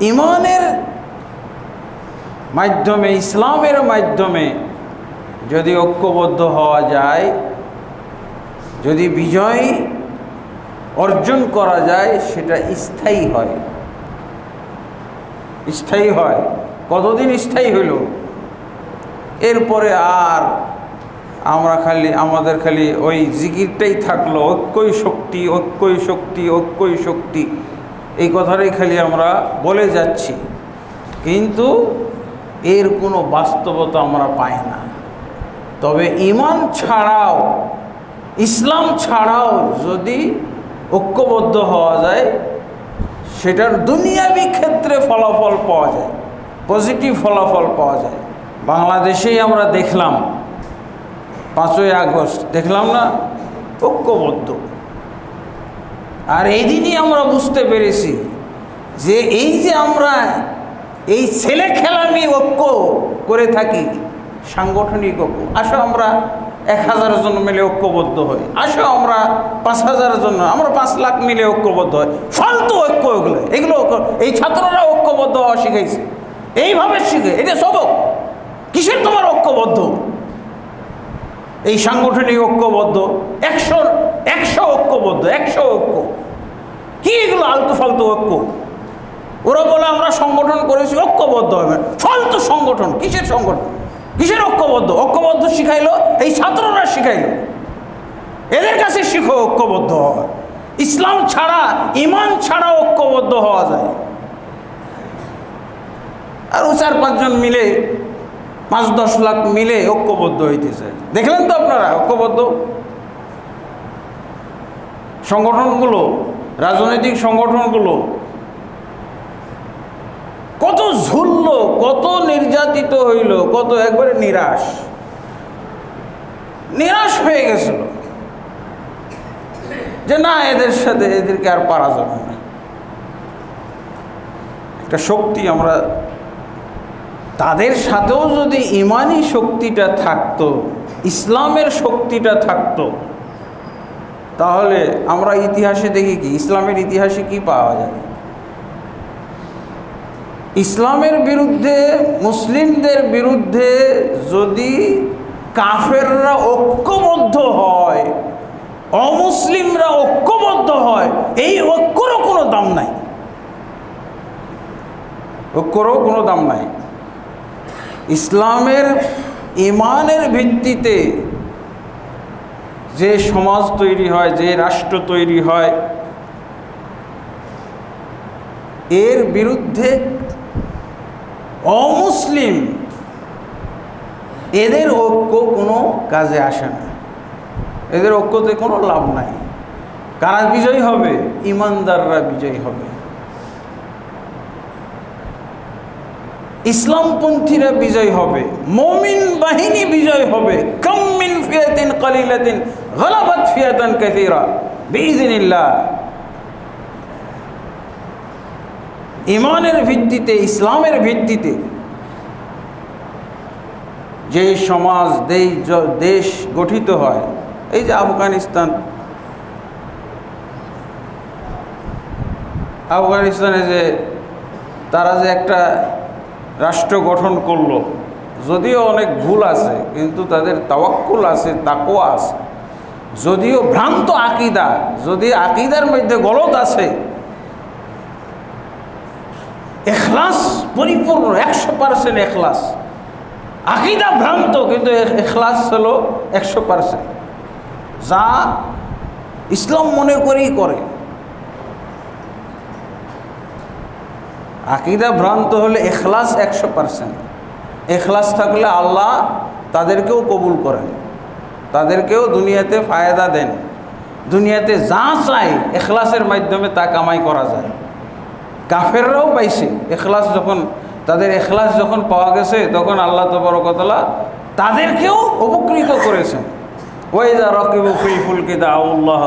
ইমানের মাধ্যমে, ইসলামের মাধ্যমে যদি ঐক্যবদ্ধ হওয়া যায়, যদি বিজয় অর্জন করা যায়, সেটা স্থায়ী হয়। স্থায়ী হয়। কতদিন স্থায়ী হইল? এরপরে আর আমরা খালি, আমাদের খালি ওই জিকিরটাই থাকল, ঐক্যই শক্তি ঐক্যই শক্তি ঐক্যই শক্তি। এই কথাটাই খালি আমরা বলে যাচ্ছি। কিন্তু এর কোনো বাস্তবতা আমরা পাই না। তবে ইমান ছাড়াও, ইসলাম ছাড়াও যদি ঐক্যবদ্ধ হওয়া যায়, সেটার দুনিয়াবি ক্ষেত্রে ফলাফল পাওয়া যায়, পজিটিভ ফলাফল পাওয়া যায়। বাংলাদেশেই আমরা দেখলাম, পাঁচই আগস্ট, দেখলাম না? ঐক্যবদ্ধ। আর এই দিনই আমরা বুঝতে পেরেছি যে এই যে আমরা এই ছেলে খেলামি ঐক্য করে থাকি, সাংগঠনিক ঐক্য, আসো আমরা এক হাজারের জন্য মিলে ঐক্যবদ্ধ হই, আসো আমরা পাঁচ হাজারের জন্য আমরা পাঁচ লাখ মিলে ঐক্যবদ্ধ হয় ফালতু ঐক্য এগুলো এগুলো এই ছাত্ররা ঐক্যবদ্ধ হওয়া শিখাইছে। এইভাবে শিখে, এটা সবক। কিসের তোমার ঐক্যবদ্ধ? এই সাংগঠনিক ঐক্যবদ্ধ, একশো একশো ঐক্যবদ্ধ, একশো ঐক্য। কি এগুলো আলতু ফালতু ঐক্য? ওরা বলে আমরা সংগঠন করেছি ঐক্যবদ্ধ হবে। ফালতু সংগঠন, কিসের সংগঠন? কিসের ঐক্যবদ্ধ? ঐক্যবদ্ধ শিখাইলো, এই ছাত্ররা শিখাইলো। এদের কাছে শিখো ঐক্যবদ্ধ হওয়া। ইসলাম ছাড়া, ইমান ছাড়া ঐক্যবদ্ধ হওয়া যায়। আর ও চার পাঁচজন মিলে পাঁচ দশ লাখ মিলে ঐক্যবদ্ধ হইতেছে। দেখলেন তো আপনারা, ঐক্যবদ্ধ? সংগঠনগুলো, রাজনৈতিক সংগঠনগুলো, কত ঝুলল, কত নির্যাতিত হইল, কত একবারে নিরাশ। নিরাশ হয়ে গেছিল। যে না, এদের সাথে এদেরকে আর পারা যাবে না। একটা শক্তি আমরা তাদের সাথেও যদি ইমানি শক্তিটা থাকতো, ইসলামের শক্তিটা থাকতো, তাহলে আমরা ইতিহাসে দেখি কি, ইসলামের ইতিহাসে কি পাওয়া যায়? ইসলামের বিরুদ্ধে, মুসলিমদের বিরুদ্ধে যদি কাফেররা ঐক্যবদ্ধ হয়, অমুসলিমরা ঐক্যবদ্ধ হয়, এই ঐক্যরও কোনো দাম নাই। ঐক্যরও কোনো দাম নাই। ইসলামের ইমানের ভিত্তিতে যে সমাজ তৈরি হয়, যে রাষ্ট্র তৈরি হয়, এর বিরুদ্ধে অমুসলিম এদের ঐক্য কোনো কাজে আসে না। এদের ঐক্যতে কোনো লাভ নাই। কারা বিজয়ী হবে? ইমানদাররা বিজয়ী হবে। ইসলামপন্থীরা বিজয় হবে, মমিন বাহিনী বিজয় হবে, কম্মিন ফিয়াতিন কালিলাতিন, গলাবাত ফিয়াতান কাসীরা বিইذنিল্লাহ ইমানের ভিত্তিতে, ইসলামের ভিত্তিতে যে সমাজ দেশ গঠিত হয়, এই যে আফগানিস্তান, আফগানিস্তানে যে তারা যে একটা রাষ্ট্র গঠন করল। যদিও অনেক ভুল আছে, কিন্তু তাদের তাওয়াক্কুল আছে তাকোয়া আছে। যদিও ভ্রান্ত আকিদা, যদি আকিদার মধ্যে গলত আছে, এখলাস পরিপূর্ণ, একশো পার্সেন্ট এখলাস। আকিদা ভ্রান্ত, কিন্তু এখ- এখলাস হলো একশো পার্সেন্ট যা ইসলাম মনে করেই করে। আকিদা ভ্রান্ত হলে এখলাস একশো পার্সেন্ট এখলাস থাকলে আল্লাহ তাদেরকেও কবুল করেন, তাদেরকেও দুনিয়াতে ফায়দা দেন। দুনিয়াতে যা চাই এখলাসের মাধ্যমে তা কামাই করা যায়। কাফেররাও পাইছে, এখলাস যখন, তাদের এখলাস যখন পাওয়া গেছে, তখন আল্লাহ তবরকতলা তাদেরকেও উপকৃত করেছেন। ওয়াইদা রাকিবু ফিল ফুলকি দাউল্লাহ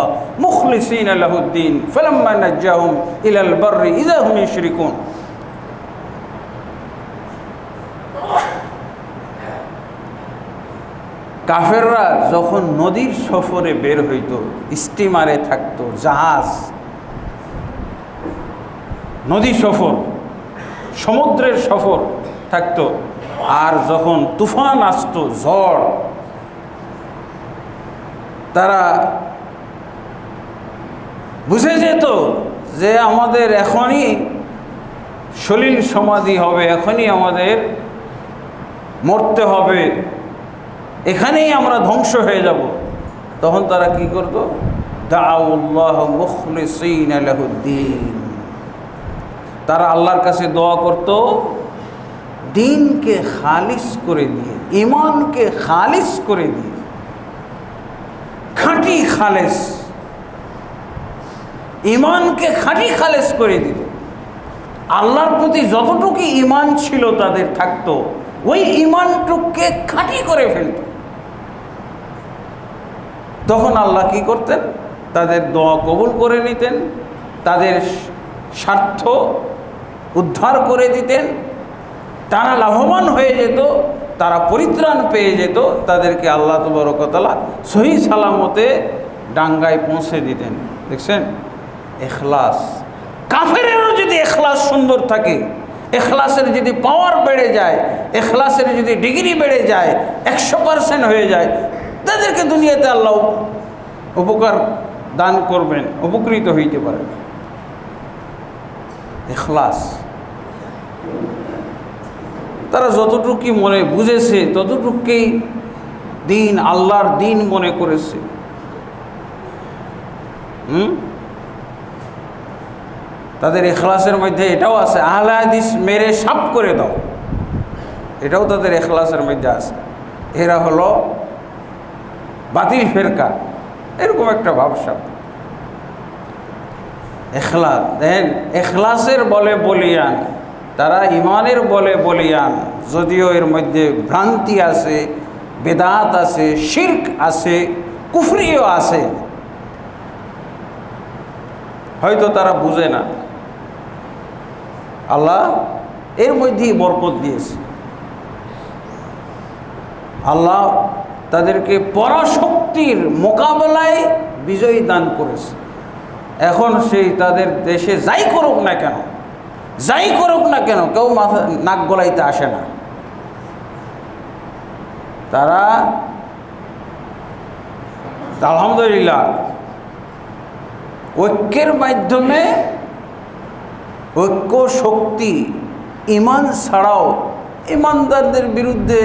মুখলিসিন লাহুদ্দিন, ফালাম্মা নাজ্জাহুম ইলাল বাররি কাফেররা যখন নদীর সফরে বের হইতো, স্টিমারে থাকতো, জাহাজ, নদী সফর, সমুদ্রের সফর থাকতো, আর যখন তুফান আসতো, ঝড়, তারা বুঝে যেত যে আমাদের এখনই সলিল সমাধি হবে, এখনই আমাদের মরতে হবে। এখানেই আমরা ধ্বংস হয়ে যাব। তখন তারা কি করত? দাউল্লাহ তারা আল্লাহর কাছে দোয়া করত, দিনকে খালিস করে দিয়ে ইমানকে খালিস করে দিয়ে, খাঁটি খালেস ইমানকে খাঁটি খালেস করে দিত। আল্লাহর প্রতি যতটুকু ইমান ছিল তাদের থাকতো, ওই ইমানটুককে খাঁটি করে ফেলত। তখন আল্লাহ কি করতেন? তাদের দোয়া কবুল করে নিতেন, তাদের স্বার্থ উদ্ধার করে দিতেন, তারা লাভবান হয়ে যেত, তারা পরিত্রাণ পেয়ে যেত, তাদেরকে আল্লাহ তবরকতলা সহি সালামতে ডাঙ্গায় পৌঁছে দিতেন। দেখছেন? এখলাস। কাফেরেরও যদি এখলাস সুন্দর থাকে, এখলাসের যদি পাওয়ার বেড়ে যায়, এখলাসের যদি ডিগ্রি বেড়ে যায়, একশো পারসেন্ট হয়ে যায় তাদেরকে দুনিয়াতে আল্লাহ উপকার দান করবেন, উপকৃত হইতে পারেন। এখলাস তারা যতটুকুই মনে বুঝেছে ততটুকুই দিন, আল্লাহর দিন মনে করেছে। হুম? তাদের এখলাসের মধ্যে এটাও আছে, আহলে হাদিস মেরে সাপ করে দাও। এটাও তাদের এখলাসের মধ্যে আছে। এরা হলো বাতিল ফেরকা, এরকম একটা ভাবসাব এখলাস, দেখেন, এখলাসের বলে বলিয়ান, তারা ইমানের বলে বলিয়ান, যদিও এর মধ্যে ভ্রান্তি আছে, বেদাত আছে, শির্ক আছে, কুফরিও আছে। হয়তো তারা বুঝে না। আল্লাহ এর মধ্যেই বরকত দিয়েছে। আল্লাহ তাদেরকে পরাশক্তির মোকাবেলায় বিজয়ী দান করেছে। এখন সেই তাদের দেশে যাই করুক না কেন, যাই করুক না কেন, কেউ মাথা, নাক গলাইতে আসে না। তারা আলহামদুলিল্লাহ ঐক্যের মাধ্যমে ঐক্য শক্তি, ইমান ছাড়াও ইমানদারদের বিরুদ্ধে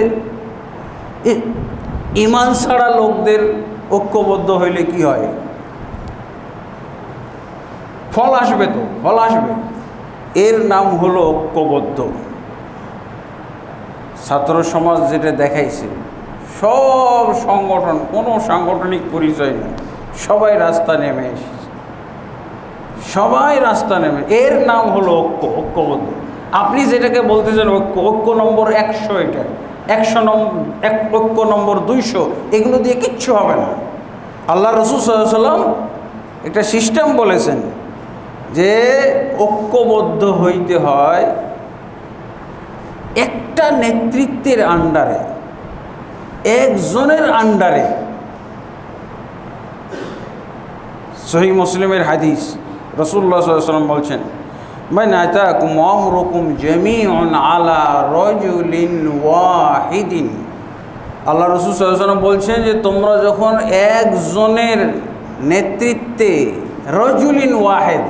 ইমান ছাড়া লোকদের ঐক্যবদ্ধ হইলে কি হয়? ফল আসবে তো, ফল আসবে। এর নাম হলো ঐক্যবদ্ধ। ছাত্র সমাজ যেটা দেখাইছে, সব সংগঠন, কোনো সাংগঠনিক পরিচয় নেই। সবাই রাস্তা নেমে এসেছে। সবাই রাস্তা নেমে, এর নাম হলো ঐক্য, ঐক্যবদ্ধ। আপনি যেটাকে বলতেছেন ঐক্য ঐক্য নম্বর একশো এটা। একশো নম্বর এক ঐক্য নম্বর দুইশো, এগুলো দিয়ে কিচ্ছু হবে না। আল্লাহ রসুল সাল্লাম একটা সিস্টেম বলেছেন যে ঐক্যবদ্ধ হইতে হয় একটা নেতৃত্বের আন্ডারে, একজনের আন্ডারে। সহি মুসলিমের হাদিস রসুল্লাহ সাল্লাম বলছেন من أتاكم أمركم جميع على رجل واحد আল্লাহ রসুল সাল্লাম বলছেন যে তোমরা যখন একজনের নেতৃত্বে রজুলিন ওয়াহেদ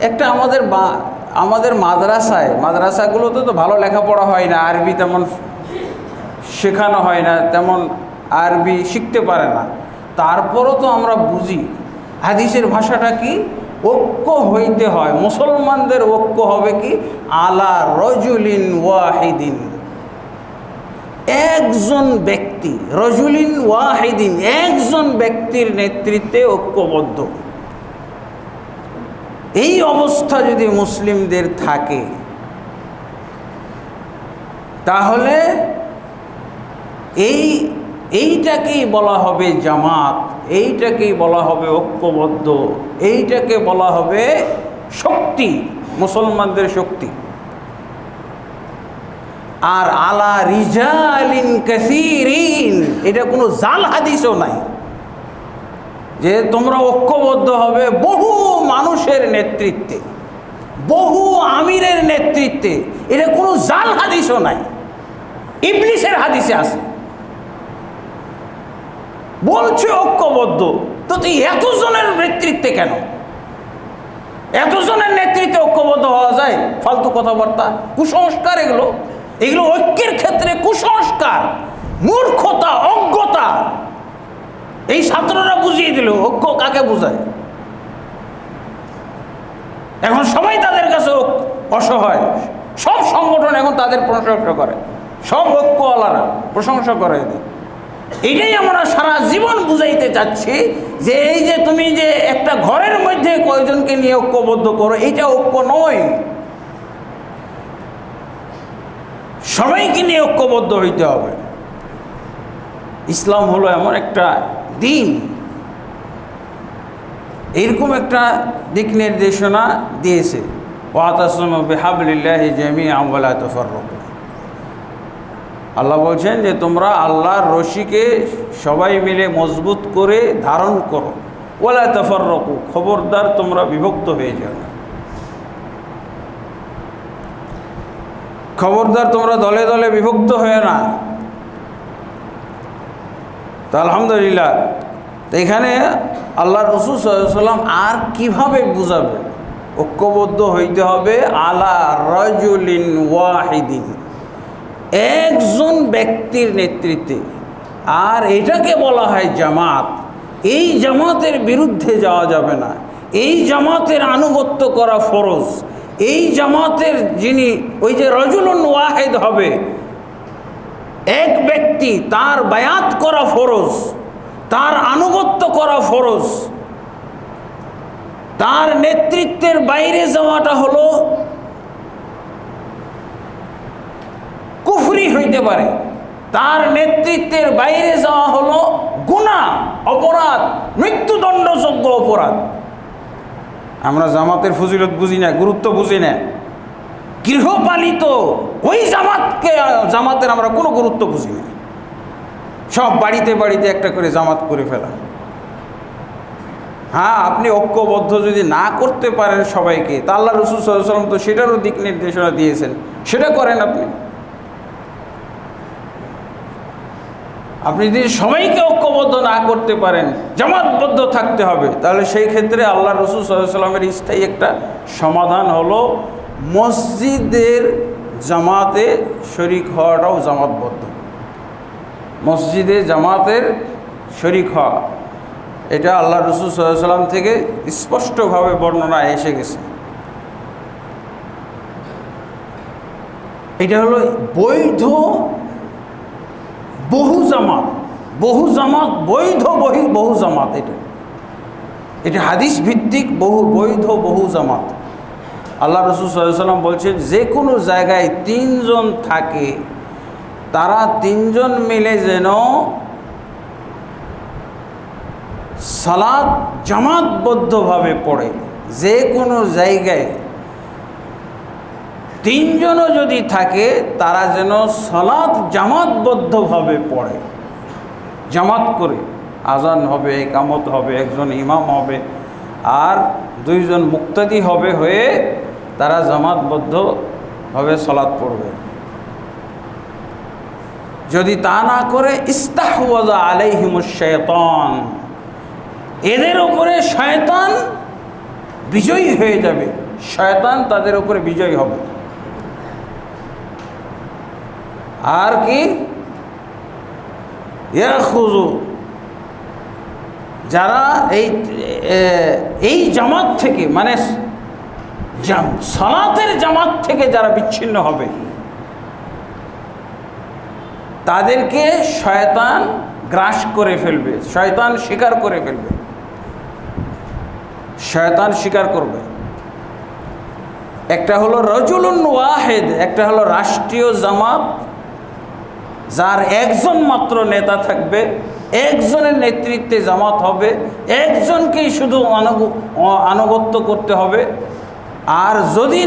একটা আমাদের বা- আমাদের মাদ্রাসায় মাদ্রাসাগুলোতে তো ভালো লেখাপড়া হয় না আরবি তেমন শেখানো হয় না তেমন আরবি শিখতে পারে না তারপরও তো আমরা বুঝি হাদিসের ভাষাটা কি ঐক্য হইতে হয়। মুসলমানদের ঐক্য হবে কি? আলা রজুলিন ওয়াহিদিন। একজন ব্যক্তি, রজুলিন ওয়াহিদিন, একজন ব্যক্তির নেতৃত্বে ঐক্যবদ্ধ। এই অবস্থা যদি মুসলিমদের থাকে, তাহলে এই, এইটাকেই বলা হবে জামাত। এইটাকেই বলা হবে ঐক্যবদ্ধ, এইটাকে বলা হবে শক্তি, মুসলমানদের শক্তি। আর আলা রিজালিন এটা কোনো জাল হাদিসও নাই। যে তোমরা ঐক্যবদ্ধ হবে বহু মানুষের নেতৃত্বে, বহু আমিরের নেতৃত্বে, এটা কোনো জাল হাদিসও নাই। ইবলিসের হাদিসে আছে। বলছে ঐক্যবদ্ধ। তো তুই এতজনের নেতৃত্বে কেন? এতজনের নেতৃত্বে ঐক্যবদ্ধ হওয়া যায়? ফালতু কথাবার্তা, কুসংস্কার এগুলো। এগুলো ঐক্যের ক্ষেত্রে কুসংস্কার, মূর্খতা, অজ্ঞতা। এই ছাত্ররা বুঝিয়ে দিল, ঐক্য কাকে বোঝায়? এখন সবাই তাদের কাছে অসহায়। সব সংগঠন এখন তাদের প্রশংসা করে। সব ঐক্যওয়ালারা প্রশংসা করে এদের। এটাই আমরা সারা জীবন বুঝাইতে চাচ্ছি যে এই যে তুমি যে একটা ঘরের মধ্যে কয়জনকে নিয়ে ঐক্যবদ্ধ করো এইটা ঐক্য নয়। সবাইকে নিয়ে ঐক্যবদ্ধ হইতে হবে। ইসলাম হলো এমন একটা দিন। এইরকম একটা দিক নির্দেশনা দিয়েছে। ওয়াতাসম বেহাবলিল্লাহ জামি আমলা তফরক আল্লাহ বলছেন যে তোমরা আল্লাহর রশিকে সবাই মিলে মজবুত করে ধারণ করো। ওলা তফরকু খবরদার তোমরা বিভক্ত হয়ে যাও না। খবরদার তোমরা দলে দলে বিভক্ত হয়ে না। তো আলহামদুলিল্লাহ। তো এখানে আল্লাহ রসুল সাল্লাম আর কীভাবে বুঝাবে? ঐক্যবদ্ধ হইতে হবে আলা রজুলিন ওয়াহিদিন। একজন ব্যক্তির নেতৃত্বে। আর এটাকে বলা হয় জামাত। এই জামাতের বিরুদ্ধে যাওয়া যাবে না। এই জামাতের আনুগত্য করা ফরজ। এই জামাতের যিনি ওই যে রজুলুন ওয়াহেদ হবে, এক ব্যক্তি তার বায়াত করা ফরজ, তার আনুগত্য করা ফরজ। তার নেতৃত্বের বাইরে যাওয়াটা হলো কুফরি হইতে পারে। তার নেতৃত্বের বাইরে যাওয়া হলো গুণা অপরাধ মৃত্যুদণ্ডযোগ্য অপরাধ। আমরা জামাতের ফজিলত বুঝি না গুরুত্ব বুঝি না। গৃহপালিত ওই জামাতকে জামাতের আমরা কোনো গুরুত্ব বুঝি না। সব বাড়িতে বাড়িতে একটা করে জামাত করে ফেলা হ্যাঁ আপনি ঐক্যবদ্ধ যদি না করতে পারেন সবাইকে তা আল্লাহ রসুল সাল্লাম তো সেটারও দিক নির্দেশনা দিয়েছেন। সেটা করেন আপনি। আপনি যদি সবাইকে ঐক্যবদ্ধ না করতে পারেন, জামাতবদ্ধ থাকতে হবে, তাহলে সেই ক্ষেত্রে আল্লাহ রসুল সাল্লামের স্থায়ী একটা সমাধান হলো মসজিদের জামাতে শরিক হওয়াটাও জামাতবদ্ধ। মসজিদে জামাতের শরিক হওয়া, এটা আল্লাহ রসুল সাল্লাম থেকে স্পষ্টভাবে বর্ণনা এসে গেছে। এটা হলো বৈধ বহু জামাত বহু জামাত বৈধ বহি বহু জামাত এটা এটা হাদিস ভিত্তিক বহু, বৈধ বহু জামাত আল্লাহ রসুল সাল্লাম বলছেন, যে কোনো জায়গায় তিনজন থাকে, তারা তিনজন মিলে যেন সালাদ জামাতবদ্ধভাবে পড়ে। যে কোনো জায়গায় তিনজনও যদি থাকে, তারা যেন সালাদ জামাতবদ্ধভাবে পড়ে। জামাত করে। আজান হবে, একামত হবে, একজন ইমাম হবে, আর দুইজন মুক্তাদি হবে হয়ে তারা জামাতবদ্ধভাবে সলাৎ পড়বে। যদি তা না করে, ইস্তাহওয়াজা আলাইহিমুশ শয়তান। এদের উপরে শয়তান বিজয়ী হয়ে যাবে। শয়তান তাদের উপরে বিজয়ী হবে। আর কি? ইয়াখুজু যারা এই এই জামাত থেকে মানে সালাতের জামাত থেকে যারা বিচ্ছিন্ন হবে, তাদেরকে শয়তান গ্রাস করে ফেলবে, শয়তান স্বীকার করে ফেলবে। শয়তান স্বীকার করবে। একটা হলো রজুলুন ওয়াহেদ, একটা হলো রাষ্ট্রীয় জামাত যার একজন মাত্র নেতা থাকবে, একজনের নেতৃত্বে জামাত হবে, একজনকেই শুধু আনুগত্য করতে হবে। আর যদি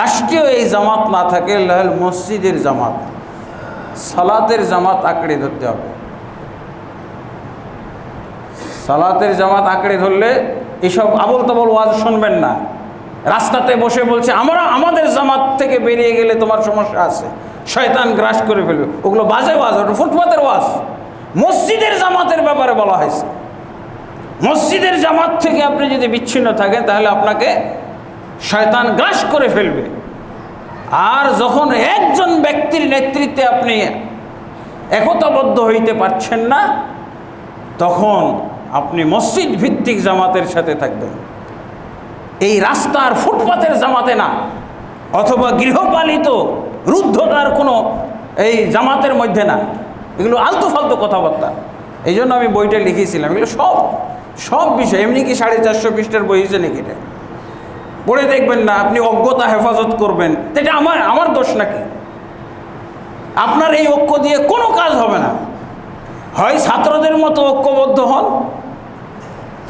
রাষ্ট্রীয় এই জামাত না থাকে লাল মসজিদের জামাত, সালাতের জামাত আঁকড়ে ধরতে হবে। সালাতের জামাত আঁকড়ে ধরলে এসব আবল তাবল ওয়াজ শুনবেন না। রাস্তাতে বসে বলছে, আমরা, আমাদের জামাত থেকে বেরিয়ে গেলে তোমার সমস্যা আছে। শয়তান গ্রাস করে ফেলবে। ওগুলো বাজে ওয়াজ, ওটা ফুটপাতের ওয়াজ। মসজিদের জামাতের ব্যাপারে বলা হয়েছে। মসজিদের জামাত থেকে আপনি যদি বিচ্ছিন্ন থাকেন, তাহলে আপনাকে শয়তান গ্রাস করে ফেলবে। আর যখন একজন ব্যক্তির নেতৃত্বে আপনি একতাবদ্ধ হইতে পারছেন না, তখন আপনি মসজিদ ভিত্তিক জামাতের সাথে থাকবেন। এই রাস্তার ফুটপাতের জামাতে না, অথবা গৃহপালিত রুদ্ধতার কোনো এই জামাতের মধ্যে না। এগুলো আলতু ফালতু কথাবার্তা। এই জন্য আমি বইটা লিখেছিলাম। এগুলো সব সব বিষয়। এমনি কি সাড়ে চারশো পৃষ্ঠার বই হয়েছে নাকি এটা? পড়ে দেখবেন না, আপনি অজ্ঞতা হেফাজত করবেন। এটা আমার আমার দোষ নাকি? আপনার এই ঐক্য দিয়ে কোনো কাজ হবে না। হয় ছাত্রদের মতো ঐক্যবদ্ধ হন,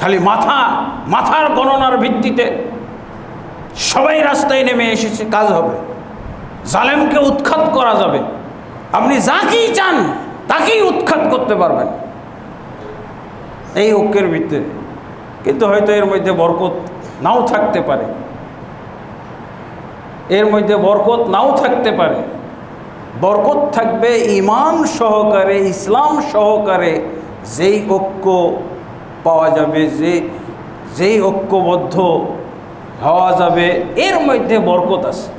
খালি মাথা, মাথার গণনার ভিত্তিতে সবাই রাস্তায় নেমে এসেছে, কাজ হবে। জালেমকে উৎখাত করা যাবে। আপনি যাকেই চান, তাকেই উৎখাত করতে পারবেন। এই ঐক্যের ভিত্তিতে। কিন্তু হয়তো এর মধ্যে বরকত নাও থাকতে পারে। এর মধ্যে বরকত নাও থাকতে পারে। বরকত থাকবে ইমান সহকারে, ইসলাম সহকারে যেই ঐক্য পাওয়া যাবে, যে, যেই ঐক্যবদ্ধ হওয়া যাবে, এর মধ্যে বরকত আছে।